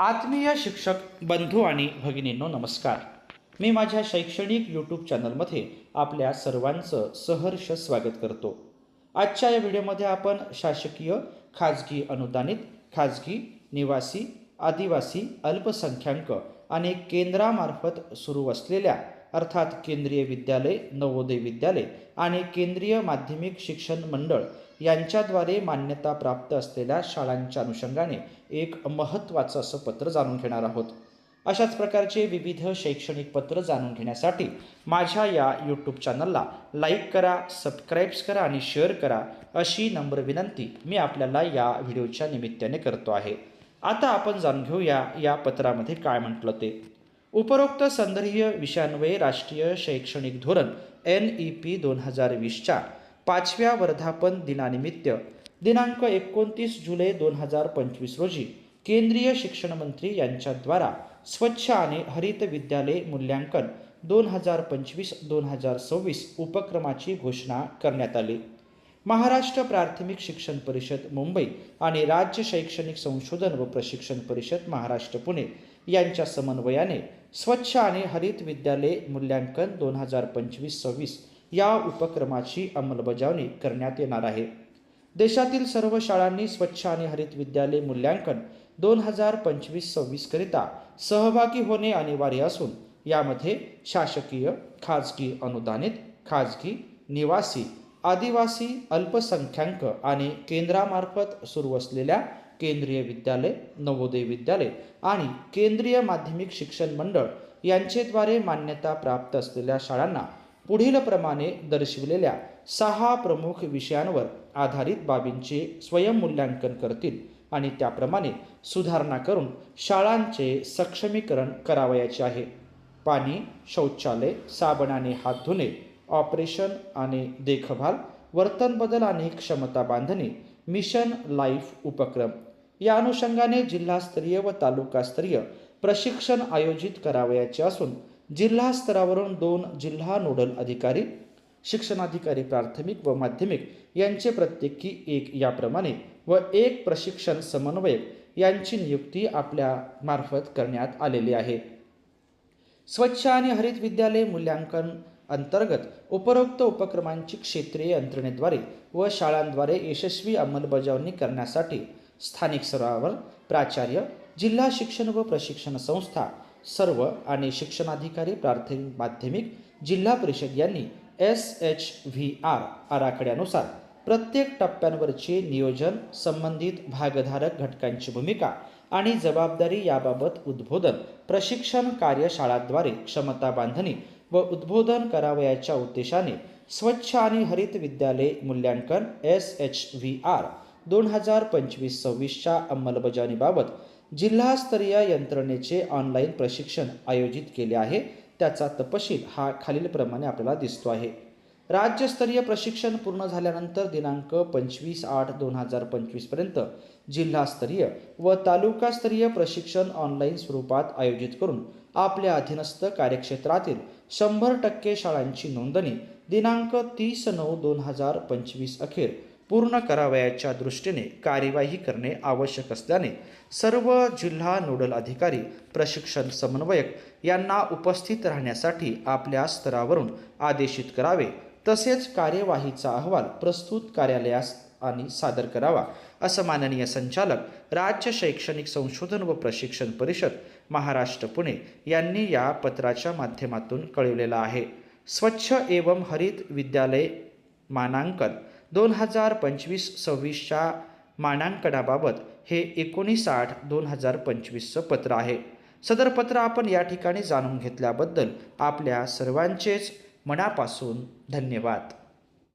आत्मीय शिक्षक बंधू आणि भगिनींनो नमस्कार. मी माझ्या शैक्षणिक यूट्यूब चॅनलमध्ये आपल्या सर्वांचं सहर्ष स्वागत करतो. आजच्या या व्हिडिओमध्ये आपण शासकीय खाजगी अनुदानित खाजगी निवासी आदिवासी अल्पसंख्याक आणि केंद्रामार्फत सुरू असलेल्या अर्थात केंद्रीय विद्यालय नवोदय विद्यालय आणि केंद्रीय माध्यमिक शिक्षण मंडळ यांच्याद्वारे मान्यता प्राप्त असलेल्या शाळांच्या अनुषंगाने एक महत्त्वाचं असं पत्र जाणून घेणार आहोत. अशाच प्रकारचे विविध शैक्षणिक पत्र जाणून घेण्यासाठी माझ्या या यूट्यूब चॅनलला लाईक करा सबस्क्राईब्स करा आणि शेअर करा अशी नम्र विनंती मी आपल्याला या व्हिडिओच्या निमित्ताने करतो आहे. आता आपण जाणून घेऊया या पत्रामध्ये काय म्हटलं ते. उपरोक्त संदर्भीय विषयान्वये राष्ट्रीय शैक्षणिक धोरण एन ई पी दोन हजार वीसच्या पाचव्या वर्धापन दिनानिमित्त दिनांक एकोणतीस जुलै दोन हजार पंचवीस रोजी केंद्रीय शिक्षण मंत्री यांच्याद्वारा स्वच्छ आणि हरित विद्यालय मूल्यांकन दोन हजार पंचवीस दोन हजार सव्वीस उपक्रमाची घोषणा करण्यात आली. महाराष्ट्र प्राथमिक शिक्षण परिषद मुंबई आणि राज्य शैक्षणिक संशोधन व प्रशिक्षण परिषद महाराष्ट्र पुणे यांच्या समन्वयाने स्वच्छ आणि हरित विद्यालय मूल्यांकन दोन हजार पंचवीस सव्वीस या उपक्रमाची अंमलबजावणी करण्यात येणार आहे. देशातील सर्व शाळांनी स्वच्छ आणि हरित विद्यालय मूल्यांकन दोन हजार पंचवीस सव्वीसकरिता सहभागी होणे अनिवार्य असून यामध्ये शासकीय खाजगी अनुदानित खाजगी निवासी आदिवासी अल्पसंख्याक आणि केंद्रामार्फत सुरू असलेल्या केंद्रीय विद्यालय नवोदय विद्यालय आणि केंद्रीय माध्यमिक शिक्षण मंडळ यांचेद्वारे मान्यता प्राप्त असलेल्या शाळांना पुढील प्रमाणे दर्शविलेल्या सहा प्रमुख विषयांवर आधारित बाबींचे स्वयंमूल्यांकन करतील आणि त्याप्रमाणे सुधारणा करून शाळांचे सक्षमीकरण करावयाचे आहे. पाणी शौचालय साबणाने हात धुणे ऑपरेशन आणि देखभाल वर्तन बदल आणि क्षमता बांधणी मिशन लाईफ उपक्रम. या अनुषंगाने जिल्हास्तरीय व तालुकास्तरीय प्रशिक्षण आयोजित करावयाचे असून जिल्हा स्तरावरून दोन जिल्हा नोडल अधिकारी शिक्षणाधिकारी प्राथमिक व माध्यमिक यांचे प्रत्येकी एक याप्रमाणे व एक प्रशिक्षण समन्वयक यांची नियुक्ती आपल्या मार्फत करण्यात आलेली आहे. स्वच्छ आणि हरित विद्यालय मूल्यांकन अंतर्गत उपरोक्त उपक्रमांची क्षेत्रीय यंत्रणेद्वारे व शाळांद्वारे यशस्वी अंमलबजावणी करण्यासाठी स्थानिक स्तरावर प्राचार्य जिल्हा शिक्षण व प्रशिक्षण संस्था सर्व आणि शिक्षणाधिकारी प्राथमिक माध्यमिक जिल्हा परिषद यांनी एस एच व्ही आर आराखड्यानुसार प्रत्येक टप्प्यांवरचे नियोजन संबंधित भागधारक घटकांची भूमिका आणि जबाबदारी याबाबत उद्बोधन प्रशिक्षण कार्यशाळाद्वारे क्षमता बांधणी व उद्बोधन करावयाच्या उद्देशाने स्वच्छ आणि हरित विद्यालय मूल्यांकन एस एच व्ही आर दोन हजार पंचवीस सव्वीसच्या अंमलबजावणीबाबत जिल्हास्तरीय यंत्रणेचे ऑनलाईन प्रशिक्षण आयोजित केले आहे. त्याचा तपशील हा खालीलप्रमाणे आपल्याला दिसतो आहे. राज्यस्तरीय प्रशिक्षण पूर्ण झाल्यानंतर दिनांक पंचवीस आठ दोन हजार पंचवीसपर्यंत जिल्हास्तरीय व तालुकास्तरीय प्रशिक्षण ऑनलाईन स्वरूपात आयोजित करून आपल्या अधीनस्थ कार्यक्षेत्रातील शंभर टक्के शाळांची नोंदणी दिनांक तीस नऊ दोन हजार पंचवीस अखेर पूर्ण करावयाच्या दृष्टीने कार्यवाही करणे आवश्यक असल्याने सर्व जिल्हा नोडल अधिकारी प्रशिक्षण समन्वयक यांना उपस्थित राहण्यासाठी आपल्या स्तरावरून आदेशित करावे. तसेच कार्यवाहीचा अहवाल प्रस्तुत कार्यालयास आणि सादर करावा असं माननीय संचालक राज्य शैक्षणिक संशोधन व प्रशिक्षण परिषद महाराष्ट्र पुणे यांनी या पत्राच्या माध्यमातून कळवलेलं आहे. स्वच्छ एवं हरित विद्यालय मानांकन दोन हजार पंचवीस सव्वीसच्या मानांकनाबाबत हे एकोणीस आठ दोन हजार पंचवीसचं पत्र आहे. सदर पत्र आपण या ठिकाणी जाणून घेतल्याबद्दल आपल्या सर्वांचेच मनापासून धन्यवाद.